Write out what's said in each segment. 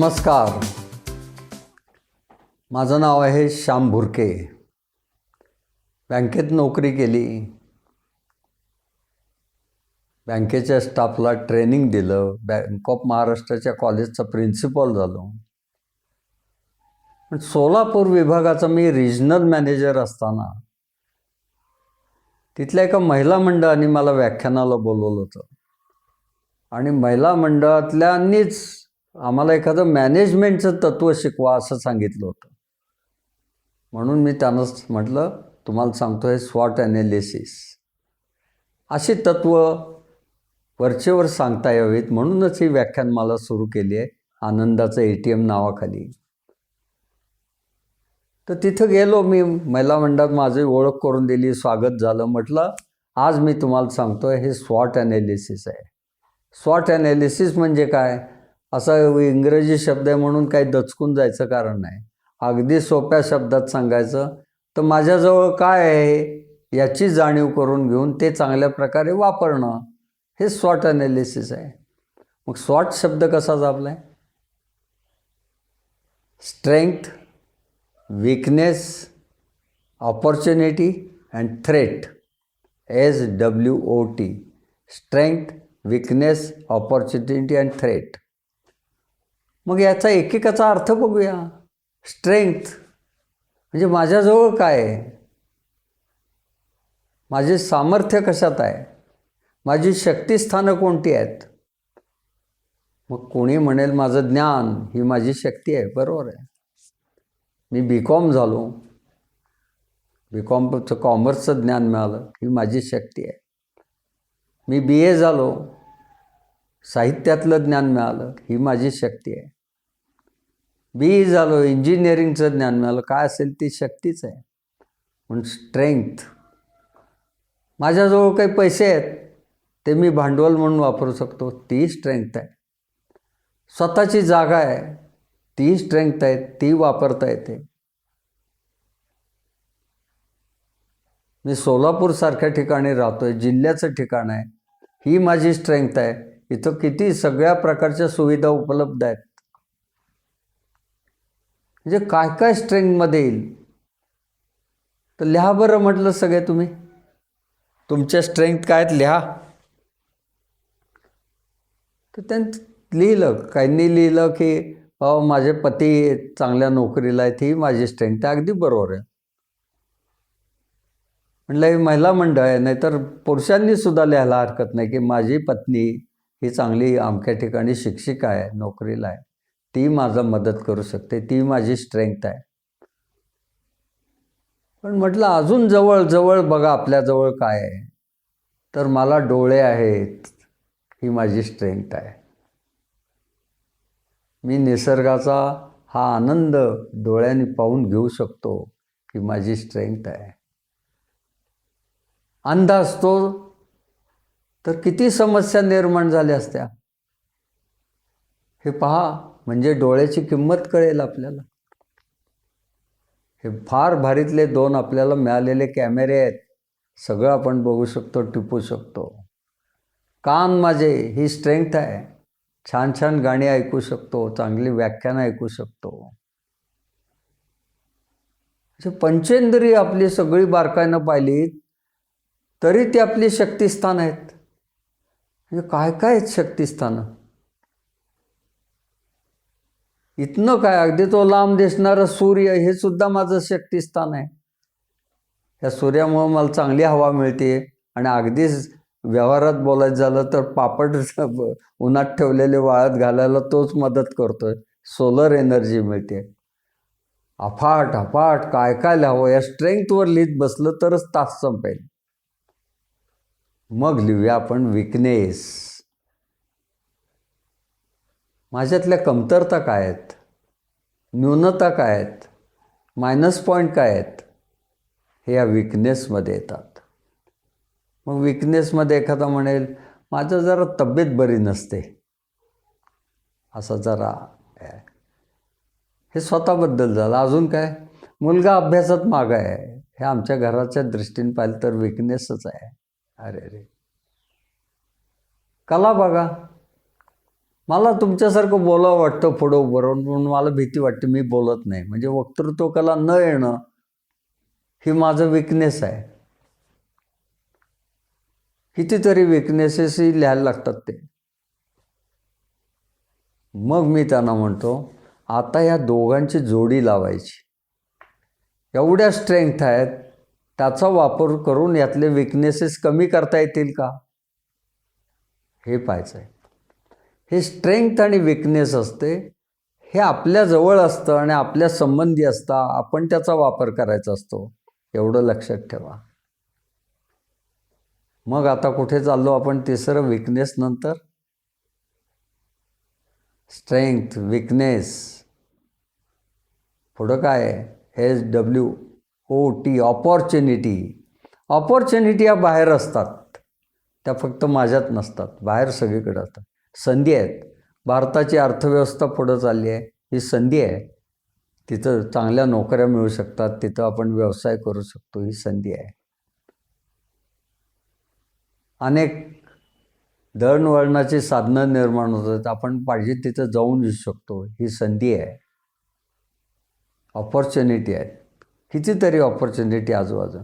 नमस्कार. माझं नाव आहे श्याम भुरके. बँकेत नोकरी केली. बँकेच्या स्टाफला ट्रेनिंग दिलं. बँक ऑफ महाराष्ट्राच्या कॉलेजचा प्रिन्सिपॉल झालो. पण सोलापूर विभागाचा मी रिजनल मॅनेजर असताना तिथल्या एका महिला मंडळाने मला व्याख्यानाला बोलवलं होतं. आणि महिला मंडळातल्यांनीच आम्हाला एखादं मॅनेजमेंटचं तत्त्व शिकवा असं सांगितलं होतं. म्हणून मी त्यांना म्हटलं तुम्हाला सांगतो आहे स्वॉट ॲनालिसिस अशी तत्त्व वरचेवर सांगता यावीत. म्हणूनच ही व्याख्यान मला सुरू केली आहे आनंदाचं ए टी एम नावाखाली. तर तिथं गेलो मी महिला मंडळात माझी ओळख करून दिली स्वागत झालं म्हटलं आज मी तुम्हाला सांगतो हे स्वॉट ॲनालिसिस आहे. स्वॉट ॲनालिसिस म्हणजे काय? असा इंग्रजी शब्द आहे म्हणून काही दचकून जायचं कारण नाही. अगदी सोप्या शब्दात सांगायचं तर माझ्याजवळ काय आहे याची जाणीव करून घेऊन ते चांगल्या प्रकारे वापरणं हे स्वॉट ॲनालिसिस आहे. मग स्वॉट शब्द कसा जापला आहे strength weakness opportunity and threat S W O T strength weakness opportunity and threat मग याचा एकेकाचा अर्थ बघूया. स्ट्रेंथ म्हणजे माझ्याजवळ काय आहे? माझे सामर्थ्य कशात आहे? माझी शक्तिस्थानं कोणती आहेत? मग कोणी म्हणेल माझं ज्ञान ही माझी शक्ती आहे. बरोबर आहे. मी बी कॉम झालो. बी कॉमचं कॉमर्सचं ज्ञान मिळालं ही माझी शक्ती आहे. मी बी ए झालो. साहित्यातलं ज्ञान मिळालं ही माझी शक्ती आहे. बी ई झालो इंजिनिअरिंगचं ज्ञान मिळालं. काय असेल ती शक्तीच आहे. पण स्ट्रेंथ माझ्याजवळ काही पैसे आहेत ते मी भांडवल म्हणून वापरू शकतो. ती स्ट्रेंथ आहे. स्वतःची जागा आहे ती स्ट्रेंथ आहे ती वापरता येते. मी सोलापूरसारख्या ठिकाणी राहतो आहे जिल्ह्याचं ठिकाण आहे. ही माझी स्ट्रेंथ आहे. इथं किती सगळ्या प्रकारच्या सुविधा उपलब्ध आहेत. म्हणजे काय काय स्ट्रेंथमध्ये येईल? तर लिहा बरं म्हटलं सगळे तुम्ही. तुमच्या स्ट्रेंथ काय आहेत लिहा. तर त्यांनी लिहिलं काहींनी लिहिलं की अहो माझे पती चांगल्या नोकरीला आहेत ही माझी स्ट्रेंथ आहे. अगदी बरोबर आहे. म्हटलं हे महिला मंडळ आहे नाहीतर पुरुषांनी सुद्धा लिहायला हरकत नाही की माझी पत्नी ही चांगली अमक्या ठिकाणी शिक्षिका आहे नोकरीला आहे. ती माझा मदत करू शकते ती माझी स्ट्रेंथ आहे. पण म्हटलं अजून जवळ जवळ बघा आपल्याजवळ काय आहे. तर मला डोळे आहेत ही माझी स्ट्रेंथ आहे. मी निसर्गाचा हा आनंद डोळ्यांनी पाहून घेऊ शकतो ही माझी स्ट्रेंथ आहे. अंध असतो तर किती समस्या निर्माण झाल्या असत्या? हे पहा म्हणजे डोळ्याची किंमत कळेल आपल्याला. हे फार भारीतले दोन आपल्याला मिळालेले कॅमेरे आहेत. सगळं आपण बघू शकतो टिपू शकतो. कान माझे ही स्ट्रेंथ आहे. छान छान गाणी ऐकू शकतो चांगली व्याख्यानं ऐकू शकतो. पंचेंद्रिय आपली सगळी बारकाईनं पाहिली तरी ती आपली शक्तिस्थान आहेत. म्हणजे काय काय आहेत शक्तिस्थानं? इथनं काय? अगदी तो लांब दिसणारा सूर्य हे सुद्धा माझं शक्तिस्थान आहे. या सूर्यामुळं मला चांगली हवा मिळते आणि अगदीच व्यवहारात बोलायचं झालं तर पापड उन्हात ठेवलेले वाळत घालायला तोच मदत करतोय. सोलर एनर्जी मिळते. अफाट अफाट काय काय लिहावं? या स्ट्रेंथवर लिहित बसलं तरच तास संपेल. मग लिहूया आपण विकनेस. माझ्यातल्या कमतरता काय आहेत? न्यूनता काय आहेत? मायनस पॉईंट काय आहेत? हे या विकनेसमध्ये येतात. मग विकनेसमध्ये एखादा म्हणेल माझं जरा तब्येत बरी नसते. असं जरा हे स्वतःबद्दल झालं. अजून काय? मुलगा अभ्यासात मागं आहे. हे आमच्या घराच्या दृष्टीने पाहिलं तर विकनेसच आहे. अरे अरे. कला बघा. मला तुमच्यासारखं बोलावं वाटतं पुढं उभं राहून म्हणून मला भीती वाटते मी बोलत नाही. म्हणजे वक्तृत्व कला न येणं ही माझं विकनेस आहे. कितीतरी विकनेसेसही लिहायला लागतात ते. मग मी त्यांना म्हणतो आता या दोघांची जोडी लावायची. एवढ्या स्ट्रेंथ आहेत त्याचा वापर करून यातले विकनेसेस कमी करता येतील का? हे पाहायचं आहे. हे स्ट्रेंथ आणि विकनेस असते हे आपल्याजवळ असतं आणि आपल्या संबंधी असतं आपण त्याचा वापर करायचा असतो. एवढं लक्षात ठेवा. मग आता कुठे चाललो आपण तिसरं विकनेस नंतर? स्ट्रेंथ विकनेस पुढं काय आहे? S W O T opportunity opportunity या बाहेर असतात. त्या फक्त माझ्यात नसतात. बाहेर सगळीकडे असतात. संधी आहेत. भारताची अर्थव्यवस्था पुढं चालली आहे. ही संधी आहे. तिथं चांगल्या नोकऱ्या मिळू शकतात. तिथं आपण व्यवसाय करू शकतो. ही संधी आहे. अनेक दळणवळणाची साधनं निर्माण होतात आपण पाहिजे तिथं जाऊन येऊ शकतो. ही संधी आहे. ऑपॉर्च्युनिटी आहेत. कितीतरी ऑपॉर्च्युनिटी आजूबाजू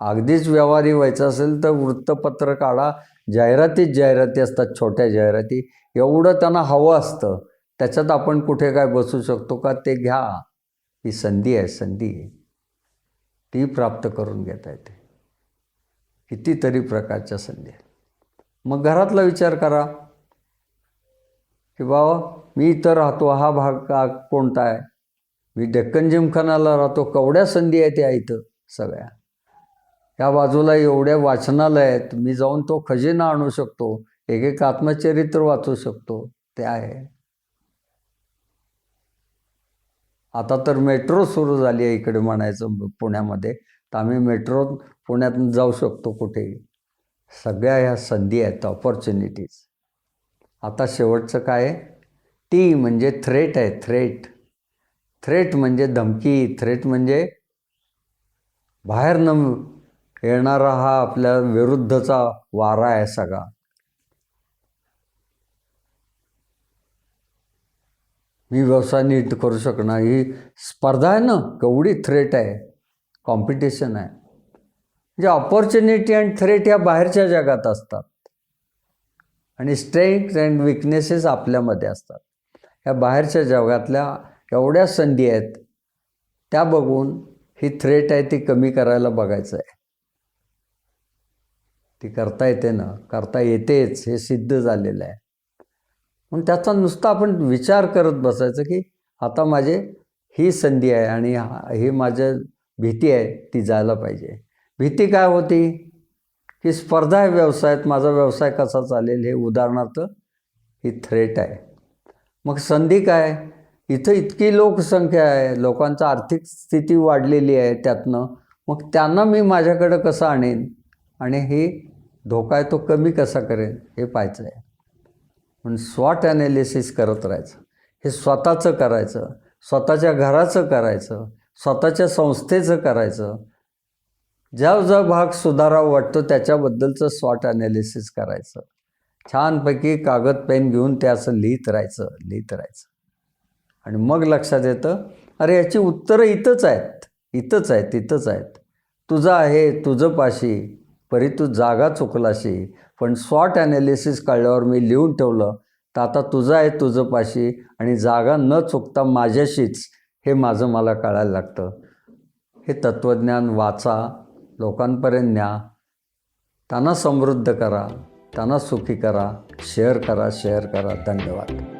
अगदीच व्यवहारी व्हायचं असेल तर वृत्तपत्र काढा. जाहिरातीच जाहिराती असतात छोट्या जाहिराती. एवढं त्यांना हवं असतं. त्याच्यात आपण कुठे काय बसू शकतो का ते घ्या. ही संधी आहे संधी ती प्राप्त करून घेता येते. कितीतरी प्रकारच्या संधी आहेत. मग घरातला विचार करा. की बाबा मी इथं राहतो हा भाग का कोणता आहे? मी डेक्कन जिमखानाला राहतो केवढ्या संधी आहेत त्या इथं सगळ्या. या बाजूला एवढ्या वाचनालय आहेत मी जाऊन तो खजिना आणू शकतो एक एक आत्मचरित्र वाचू शकतो ते आहे. आता तर मेट्रो सुरू झाली आहे इकडे म्हणायचं पुण्यामध्ये. तर आम्ही मेट्रो पुण्यातून जाऊ शकतो कुठेही. सगळ्या ह्या संधी आहेत ऑपॉर्च्युनिटीज आता शेवटचं काय टी म्हणजे थ्रेट आहे थ्रेट थ्रेट म्हणजे धमकी. थ्रेट म्हणजे बाहेर न येणारा हा आपल्या विरुद्धचा वारा आहे सगळा. मी व्यवसाय नीट करू शकणार. ही स्पर्धा आहे ना केवढी थ्रेट आहे. कॉम्पिटिशन आहे. म्हणजे ऑपॉर्च्युनिटी अँड थ्रेट या बाहेरच्या जगात असतात. आणि स्ट्रेंथ अँड विकनेसेस आपल्यामध्ये असतात. या बाहेरच्या जगातल्या एवढ्या संधी आहेत त्या बघून ही थ्रेट आहे ती कमी करायला बघायचं आहे. ती करता येते ना करता येतेच हे सिद्ध झालेलं आहे. म्हणून त्याचा नुसता आपण विचार करत बसायचं की आता माझे ही संधी आहे आणि ही माझ्या भीती आहे ती जायला पाहिजे. भीती काय होती? की स्पर्धा आहे व्यवसायात माझा व्यवसाय कसा चालेल हे उदाहरणार्थ ही थ्रेट आहे. मग संधी काय? इथं इतकी लोकसंख्या आहे लोकांची आर्थिक स्थिती वाढलेली आहे त्यातनं. मग त्यांना मी माझ्याकडं कसं आणेन? आणि हे धोका आहे तो कमी कसा करेन? हे पाहायचं आहे. म्हणून स्वॉट ॲनालिसिस करत राहायचं. हे स्वतःचं करायचं. स्वतःच्या घराचं करायचं. स्वतःच्या संस्थेचं करायचं. ज्या ज्या भाग सुधारावा वाटतो त्याच्याबद्दलचं स्वॉट ॲनालिसिस करायचं. छानपैकी कागद पेन घेऊन ते असं लिहित राहायचं. लिहित राहायचं. आणि मग लक्षात येतं अरे याची उत्तरं इथंच आहेत इथंच आहेत इथंच आहेत. तुझं आहे तुझं पाशी परी तू जागा चुकलाशी. पण स्वॉट ॲनालिसिस काढल्यावर मी लिहून ठेवलं तर आता तुझं आहे तुझं पाशी आणि जागा न चुकता माझ्याशीच हे माझं मला कळायला लागतं. हे तत्त्वज्ञान वाचा लोकांपर्यंत न्या. त्यांना समृद्ध करा त्यांना सुखी करा. शेअर करा शेअर करा. धन्यवाद.